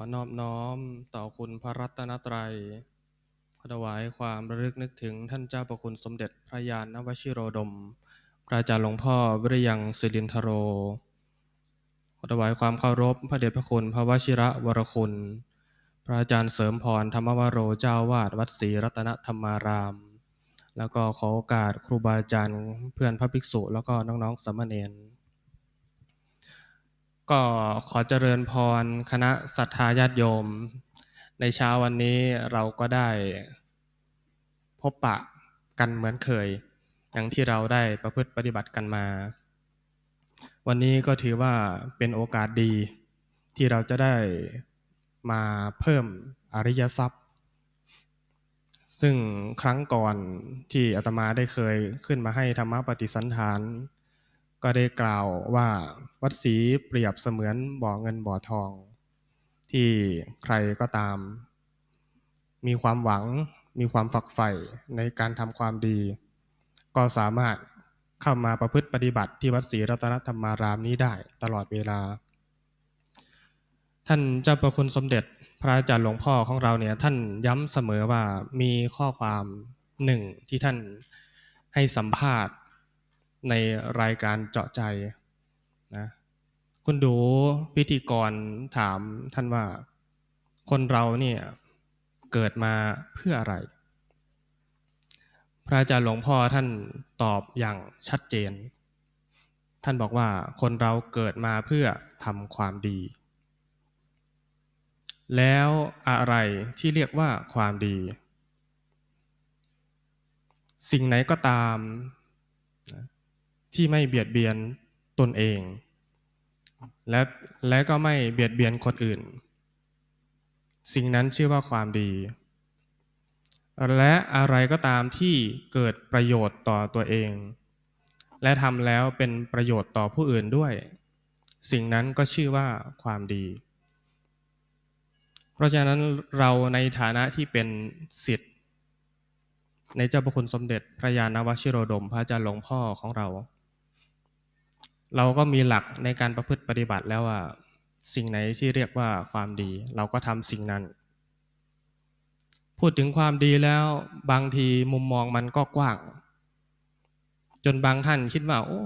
อนอบน้อมต่อคุณพระรัตนตรัยขอถวายความระลึกนึกถึงท่านเจ้าประคุณสมเด็จพระยาณวชิโรดม พระอาจารย์หลวงพ่อวิริยังศิรินทโรขอถวายความเคารพพระเดชพระคุณพระวชิระวรคุณ พระอาจารย์เสริมพรธรรมวโรเจ้าวาดวัดศรีรัตนธรรมาราม แล้วก็ขอโอกาสครูบาอาจารย์เพื่อนพระภิกษุแล้วก็น้องๆสามเณร ก็ขอเจริญพรคณะศรัทธาญาติโยม ในเช้าวันนี้เราก็ได้พบปะกันเหมือนเคย อย่างที่เราได้ประพฤติปฏิบัติกันมา วันนี้ก็ถือว่าเป็นโอกาสดี ที่เราจะได้มาเพิ่มอริยทรัพย์ ซึ่งครั้งก่อนที่อาตมาได้เคยขึ้นมาให้ธรรมปฏิสันฐาน ก็ได้กล่าวว่าวัดศรีเปรียบเสมือนบ่อเงินบ่อทอง ที่ใครก็ตาม มีความหวังมีความฝักใฝ่ในการทำความดี ก็สามารถเข้ามาประพฤติปฏิบัติที่วัดศรีรัตนธรรมารามนี้ได้ตลอดเวลา ท่านเจ้าประคุณสมเด็จพระอาจารย์หลวงพ่อของเราเนี่ยท่านย้ำเสมอว่ามีข้อความหนึ่งที่ท่านให้สัมภาษณ์ ในรายการเจาะใจนะคุณดูพิธีกรถามท่านว่า คนเราเนี่ยเกิดมาเพื่ออะไร พระอาจารย์หลวงพ่อท่านตอบอย่างชัดเจน ท่านบอกว่าคนเราเกิดมาเพื่อทำความดี แล้วอะไรที่เรียกว่าความดี สิ่งไหนก็ตาม ที่ไม่เบียดเบียนตนเอง และและก็ไม่เบียดเบียนคนอื่น สิ่งนั้นชื่อว่าความดี และอะไรก็ตามที่เกิดประโยชน์ต่อตัวเอง และทำแล้วเป็นประโยชน์ต่อผู้อื่นด้วย สิ่งนั้นก็ชื่อว่าความดี เพราะฉะนั้นเราในฐานะที่เป็นสิทธิ์ในเจ้าพระคุณสมเด็จพระยาณวชิโรดมพระอาจารย์หลวงพ่อของเรา เราก็มีหลักในการประพฤติปฏิบัติแล้วว่าสิ่งไหนที่เรียกว่าความดี เราก็ทำสิ่งนั้น พูดถึงความดีแล้วบางทีมุมมองมันก็กว้าง จนบางท่านคิดว่าโอ้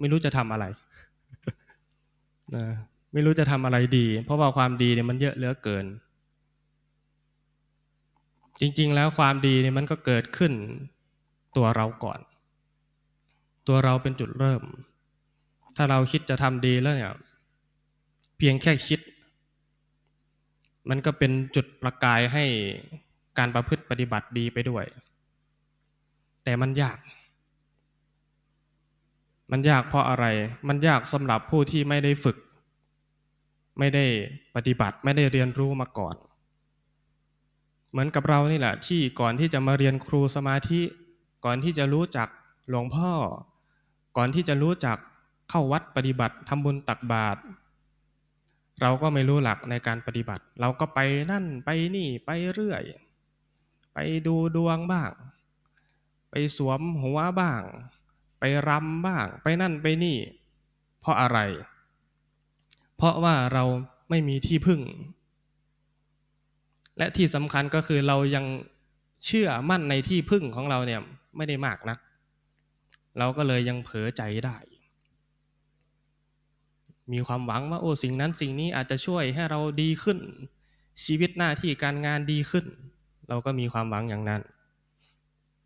ไม่รู้จะทำอะไรนะไม่รู้จะทำอะไรดี เพราะว่าความดีเนี่ยมันเยอะเหลือเกิน จริง ๆ แล้วความดีเนี่ยมันก็เกิดขึ้นตัวเราก่อน ตัวเราเป็นจุดเริ่ม ถ้าเราคิดจะทำดีแล้วเนี่ย เพียงแค่คิด มันก็เป็นจุดประกายให้การประพฤติปฏิบัติดีไปด้วย แต่มันยาก มันยากเพราะอะไร มันยากสำหรับผู้ที่ไม่ได้ฝึก ไม่ได้ปฏิบัติไม่ได้เรียนรู้มาก่อน เหมือนกับเรานี่แหละ ที่ก่อนที่จะมาเรียนครูสมาธิ ก่อนที่จะรู้จักหลวงพ่อ ก่อนที่จะรู้จัก เข้าวัดปฏิบัติทำบุญตักบาตรเราก็ไม่รู้หลักในการปฏิบัติ เราก็ไปนั่นไปนี่ไปเรื่อย ไปดูดวงบ้าง ไปสวมหัวบ้าง ไปรำบ้าง ไปนั่นไปนี่ เพราะอะไร เพราะว่าเราไม่มีที่พึ่ง และที่สำคัญก็คือเรายังเชื่อมั่นในที่พึ่งของเราเนี่ยไม่ได้มากนัก เราก็เลยยังเผลอใจได้ มีความหวังว่าโอ้สิ่งนั้นสิ่งนี้อาจจะช่วยให้เราดีขึ้น ชีวิตหน้าที่การงานดีขึ้น เราก็มีความหวังอย่างนั้น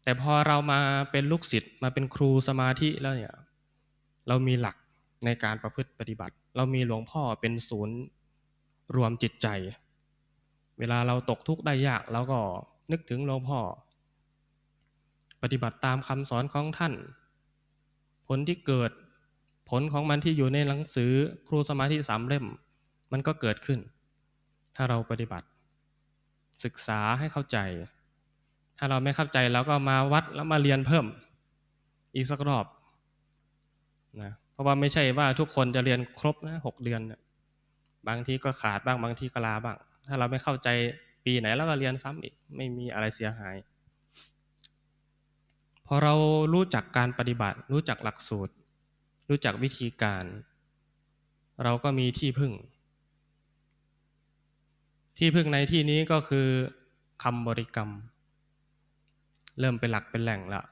แต่พอเรามาเป็นลูกศิษย์มาเป็นครูสมาธิแล้วเนี่ยเรามีหลักในการประพฤติปฏิบัติ เรามีหลวงพ่อเป็นศูนย์รวมจิตใจ เวลาเราตกทุกข์ได้ยากเราก็นึกถึงหลวงพ่อ ปฏิบัติตามคำสอนของท่าน ผลที่เกิด ผลของมันที่อยู่ในหนังสือครูสมาธิสามเล่ม มันก็เกิดขึ้น ถ้าเราปฏิบัติ ศึกษาให้เข้าใจ ถ้าเราไม่เข้าใจเราก็มาวัดแล้วมาเรียนเพิ่ม อีกสักรอบนะเพราะว่าไม่ใช่ว่าทุกคนจะเรียนครบนะหกเดือนเนี่ยบางทีก็ขาดบ้างบางทีก็ลาบ้าง ถ้าเราไม่เข้าใจปีไหนแล้วก็เรียนซ้ำอีกไม่มีอะไรเสียหาย พอเรารู้จักการปฏิบัติ รู้จักหลักสูตร รู้จักวิธีการ เราก็มีที่พึ่ง ที่พึ่งในที่นี้ก็คือคำบริกรรม เริ่มเป็นหลักเป็นแหล่งละ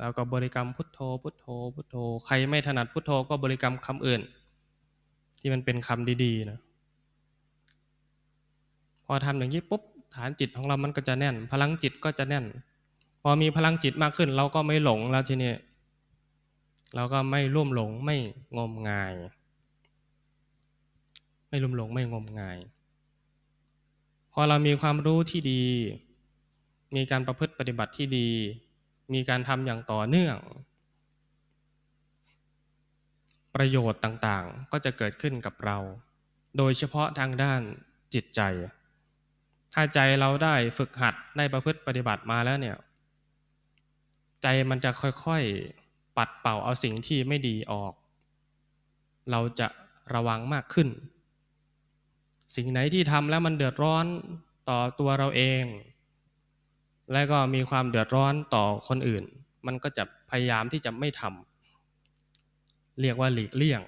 แล้วก็บริกรรมพุทโธ พุทโธ พุทโธ ใครไม่ถนัดพุทโธก็บริกรรมคำอื่น ที่มันเป็นคำดีๆนะพอทำอย่างนี้ปุ๊บฐานจิตของเรามันก็จะแน่น พลังจิตก็จะแน่น พอมีพลังจิตมากขึ้น เราก็ไม่หลงแล้วทีนี้ เราก็ไม่ร่วมหลงไม่งมงาย ไม่ลุ่มหลงไม่งมงาย พอเรามีความรู้ที่ดี มีการประพฤติปฏิบัติที่ดี มีการทำอย่างต่อเนื่อง ประโยชน์ต่างๆ ก็จะเกิดขึ้นกับเรา โดยเฉพาะทางด้านจิตใจ ถ้าใจเราได้ฝึกหัดได้ประพฤติปฏิบัติมาแล้วเนี่ย ใจมันจะค่อยๆ ปัดเป่าเอาสิ่งที่ไม่ดีออก เราจะระวังมากขึ้น สิ่งไหนที่ทำแล้วมันเดือดร้อนต่อตัวเราเอง และก็มีความเดือดร้อนต่อคนอื่น มันก็จะพยายามที่จะไม่ทำเรียกว่าหลีกเลี่ยง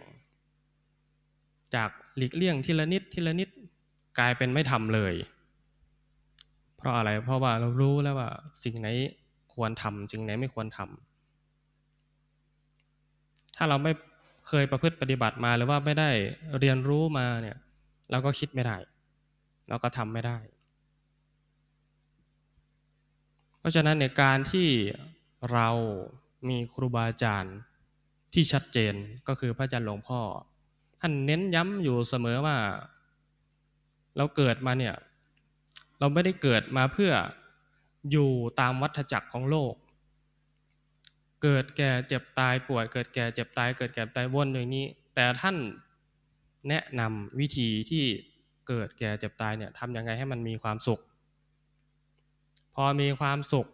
จากหลีกเลี่ยงทีละนิดทีละนิดกลายเป็นไม่ทำเลย เพราะอะไรเพราะว่าเรารู้แล้วว่าสิ่งไหนควรทำสิ่งไหนไม่ควรทำ ถ้าเราไม่เคยประพฤติปฏิบัติมาหรือว่าไม่ได้เรียนรู้มาเนี่ย เราก็คิดไม่ได้ เราก็ทำไม่ได้ เพราะฉะนั้นในการที่เรามีครูบาอาจารย์ที่ชัดเจนก็คือพระอาจารย์หลวงพ่อ ท่านเน้นย้ำอยู่เสมอว่า เราเกิดมาเนี่ย เราไม่ได้เกิดมาเพื่ออยู่ตามวัฏจักรของโลก เกิดแก่เจ็บตายป่วย เกิดแก่เจ็บตาย เกิดแก่ตายวนอย่างนี้ แต่ท่านแนะนำวิธีที่เกิดแก่เจ็บตายเนี่ยทำยังไงให้มันมีความสุข พอมีความสุข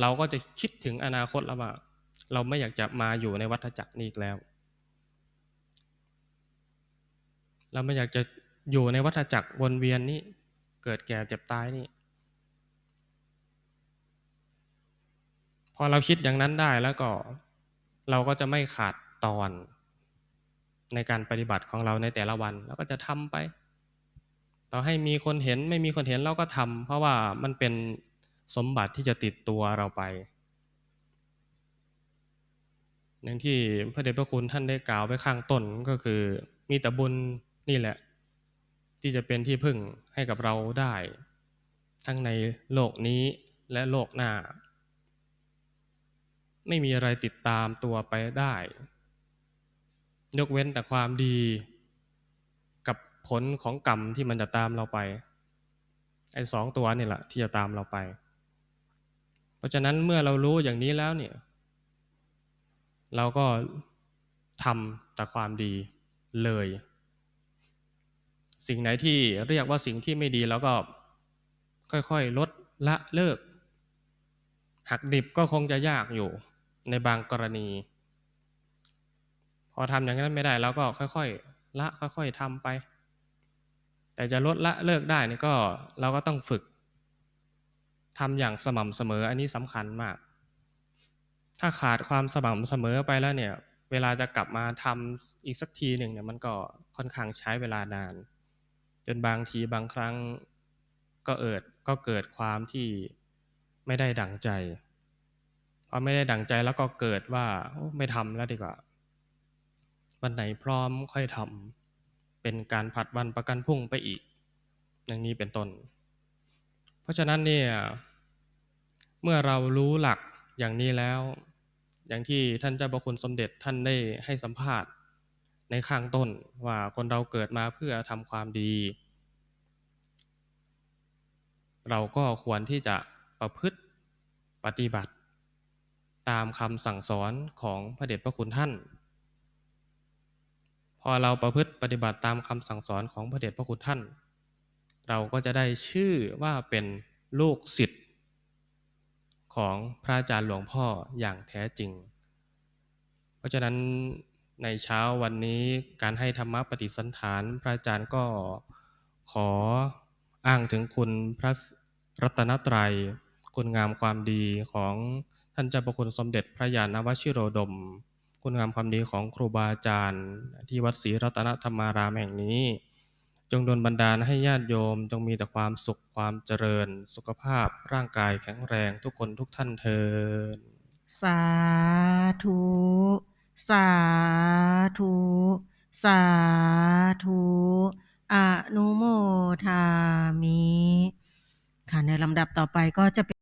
เราก็จะคิดถึงอนาคตแล้วว่าเราไม่อยากจะมาอยู่ในวัฏจักรนี้อีกแล้ว เราไม่อยากจะอยู่ในวัฏจักรวนเวียนนี้ เกิดแก่เจ็บตายนี่ อเราคิดอย่างนั้นได้แล้วก็เราก็จะไม่ขาดตอน ในการปฏิบัติของเราในแต่ละวันเราก็จะทำไป ต่อให้มีคนเห็นไม่มีคนเห็นเราก็ทำเพราะว่ามันเป็นสมบัติที่จะติดตัวเราไป อย่างที่พระเดชพระคุณท่านได้กล่าวไว้ข้างต้นก็คือ มีแต่บุญนี่แหละ ที่จะเป็นที่พึ่งให้กับเราได้ ทั้งในโลกนี้และโลกหน้า ไม่มีอะไรติดตามตัวไปได้ ยกเว้นแต่ความดี กับผลของกรรมที่มันจะตามเราไป ไอ้สองตัวนี่แหละที่จะตามเราไป เพราะฉะนั้นเมื่อเรารู้อย่างนี้แล้วเนี่ย เราก็ทำแต่ความดีเลย สิ่งไหนที่เรียกว่าสิ่งที่ไม่ดีเราก็ค่อยๆ ลดละเลิกหักดิบก็คงจะยากอยู่ ในบางกรณี พอทำอย่างนั้นไม่ได้เราก็ค่อยๆละค่อยๆทำไป แต่จะลดละเลิกได้นี่ก็เราก็ต้องฝึกทำอย่างสม่ำเสมออันนี้สำคัญมาก ถ้าขาดความสม่ำเสมอไปแล้วเนี่ย เวลาจะกลับมาทำอีกสักทีหนึ่งเนี่ยมันก็ค่อนข้างใช้เวลานาน จนบางทีบางครั้งก็เอิดก็เกิดความที่ไม่ได้ดังใจ พอไม่ได้ดั่งใจแล้วก็เกิดว่าไม่ทำแล้วดีกว่า วันไหนพร้อมค่อยทำเป็นการผัดวันประกันพุ่งไปอีก อย่างนี้เป็นต้น เพราะฉะนั้นเนี่ยเมื่อเรารู้หลักอย่างนี้แล้ว อย่างที่ท่านเจ้าประคุณสมเด็จท่านได้ให้สัมภาษณ์ในข้างต้นว่าคนเราเกิดมาเพื่อทำความดี เราก็ควรที่จะประพฤติปฏิบัติ ตามคำสั่งสอนของพระเดชพระคุณท่าน พอเราประพฤติปฏิบัติตามคำสั่งสอนของพระเดชพระคุณท่าน เราก็จะได้ชื่อว่าเป็นลูกศิษย์ของพระอาจารย์หลวงพ่ออย่างแท้จริง เพราะฉะนั้นในเช้าวันนี้การให้ธรรมะปฏิสันฐานพระอาจารย์ก็ขออ้างถึงคุณพระรัตนตรัย คุณงามความดีของ ท่านเจ้าประคุณสมเด็จพระญาณวชิโรดม คุณงามความดีของครูบาอาจารย์ ที่วัดศรีรัตนธรรมารามแห่งนี้ จงดลบันดาลให้ญาติโยมจงมีแต่ความสุขความเจริญ สุขภาพร่างกายแข็งแรงทุกคนทุกท่านเทอญสาธุ สาธุ สาธุอนุโมทามิ ค่ะในลำดับต่อไปก็จะเป็น